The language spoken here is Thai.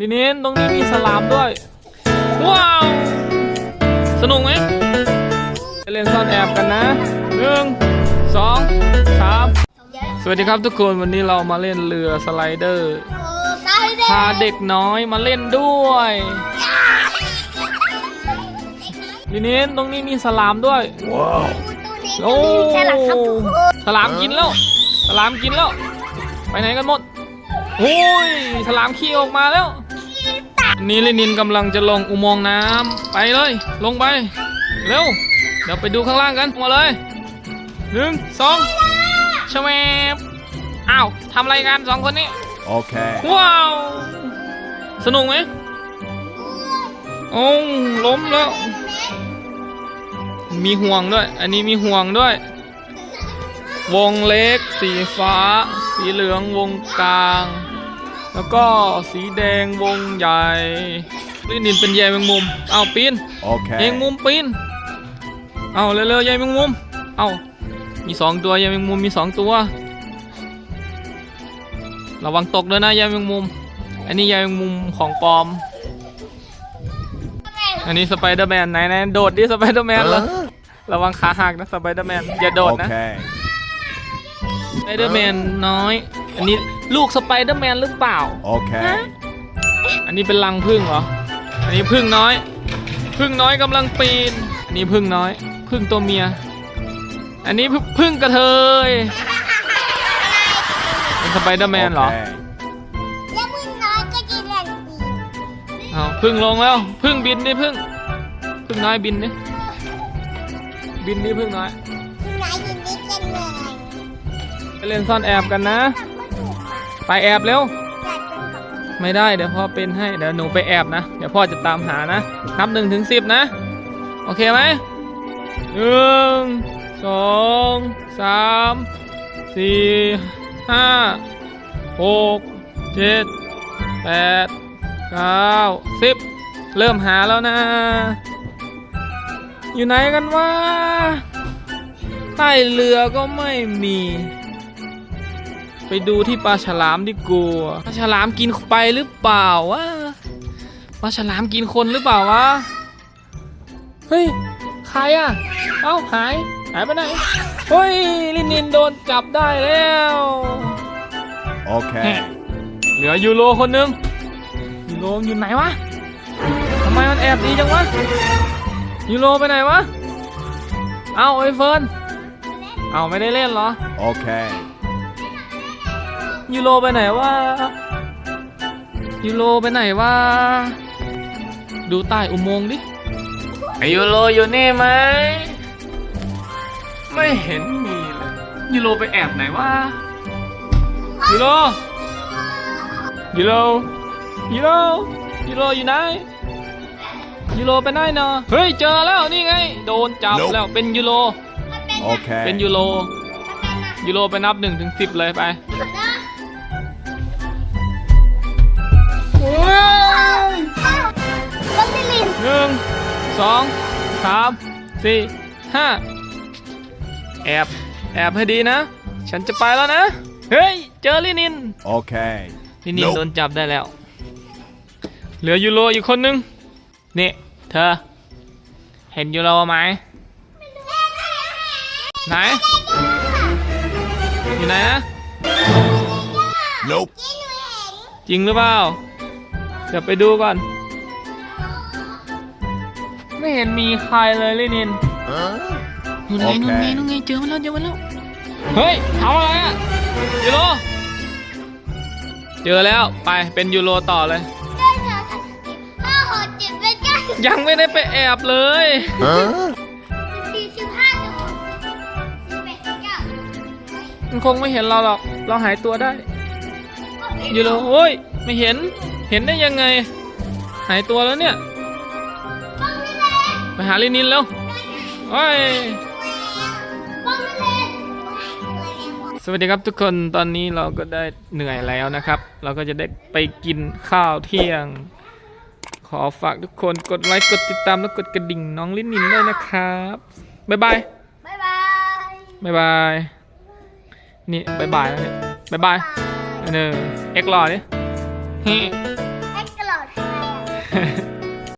ลินินตรงนี้มีสลามด้วย ว้าว สนุกไหมไปเล่นซ่อนแอบกันนะหนึ่งสองสามสวัสดีครับทุกคนวันนี้เรามาเล่นเรือสไลเดอร์พาเด็กน้อยมาเล่นด้วยลินินตรงนี้มีสลามด้วยโอ้ฉลามครับทุกคนฉลามกินแล้วฉลามกินแล้ว ไปไหนกันหมดโอ้ยฉลามขี้ออกมาแล้ว นี่ลินินกำลังจะลงอุโมงค์น้ำไปเลย ลงไป เร็ว เดี๋ยวไปดูข้างล่างกันมาเลยหนึ่งสองชวบอ้าวทำอะไรกันสองคนนี้ Okay. ว้าว สนุกไหมโอ้าล้มแล้ว มีห่วงด้วย อันนี้มีห่วงด้วย วงเล็ก สีฟ้า สีเหลืองวงกลาง แล้วก็สีแดงวงใหญ่ลินินเป็นใยแมงมุม เอาปีน Okay. ใยแมงมุมปีน เอาเร็วๆใยแมงมุม เอามีสองตัวใยแมงมุมมีสองตัว ระวังตกด้วยนะใยแมงมุม อันนี้ใยแมงมุมของปลอม อันนี้สไปเดอร์แมนไหนไหนโดดดิสไปเดอร์แมนเหรอระวังขาหักนะสไปเดอร์แมนอย่าโดดนะ Okay. สไปเดอร์แมนน้อย อันนี้ลูกสไปเดอร์แมนหรือเปล่า Okay. อันนี้เป็นรังพึ่งเหรอ อันนี้พึ่งน้อย พึ่งน้อยกำลังปีน อันนี้พึ่งน้อย พึ่งตัวเมีย อันนี้พึ่งพึ่งกระเทย เป็นสไปเดอร์แมนเหรอ Okay. แล้วมึงน้อยก็จะเล่นปีเอาพึ่งลงแล้วพึ่งบินดิพึ่งพึ่งน้อยบินดิบินดิพึ่งน้อยนายยินดีกันเลย ไปเล่นซ่อนแอบกันนะ ไปแอบเร็ว ไม่ได้เดี๋ยวพ่อเป็นให้เดี๋ยวหนูไปแอบนะ เดี๋ยวพ่อจะตามหานะ นับหนึ่งถึงสิบนะ โอเคไหมหนึ่งสองสามสี่ห้าหกเจ็ดแปดเก้าสิบเริ่มหาแล้วนะ อยู่ไหนกันวะใต้เรือก็ไม่มี ไปดูที่ปลาฉลามดีกว่าปลาฉลามกินไปหรือเปล่าวะปลาฉลามกินคนหรือเปล่าวะเฮ้ยใครอะเอ้าหายหายไปไหนเฮ้ยลินินโดนจับได้แล้ว Okay. เหลือยูโรคนหนึงยูโรอยู่ไหนวะทำไมมันแอบดีจังวะยูโรไปไหนวะเอ้าไอ้เฟิร์นเอ้าไม่ได้เล่นเหรอ Okay. ยูโรไปไหนวะยูโรไปไหนวะดูใต้อุโมงค์ดิไอยูโรอยู่นี่ไหมไม่เห็นมีเลยยูโรไปแอบไหนวะยูโรยูโรยูโรยูโรอยู่ไหนยูโรไปไหนเนาะเฮ้ยเจอแล้วนี่ไง โดนจับ Nope แล้วเป็นยูโร Okay. เป็นยูโรยูโรไปนับหนึ่งถึงสิบเลยไป สองสามสี่ห้าแอบแอบให้ดีนะ ฉันจะไปแล้วนะ เฮ้ย เจอลินิน Okay. ลินิน Nope โดนจับได้แล้ว เหลือยูโรอีกคนนึงนี่เธอ เห็นยูโรไหมไหน อยู่ไหนนะ Nope. จริงหรือเปล่า เดี๋ยวไปดูก่อน ไม่เห็นมีใครเลยลินิน Huh? นู่นไงโอเคนู่นไงนู่นไงเจอมันแล้วเจอมันแล้ว เฮ้ยทำอะไรอะยูโรเจอแล้วไปเป็นยูโรต่อเลย ห้าหกเจ็ดแปดเก้าสิบยังไม่ได้ไปแอบเลย Huh? สี่สิบห้าสิบหกสิบแปดสิบเก้ามันคงไม่เห็นเราหรอก เราหายตัวได้ยูโรโอ้ยไม่เห็นเห็นได้ยังไง หายตัวแล้วเนี่ยไป หาลินินแล้วโอ้ยสวัสดีครับทุกคนตอนนี้เราก็ได้เหนื่อยแล้วนะครับ เราก็จะได้ไปกินข้าวเที่ยง ขอฝากทุกคนกดไลค์กดติดตามและกดกระดิ่งน้องลิ้นนินด้วยนะครับบ๊ายบายบ๊ายบายบ๊ายบายนี่บ๊ายบายแล้วเนี่ยบ๊ายบายหนึ่งเอ็กรอดิเฮ้เอ็กซ์กรอ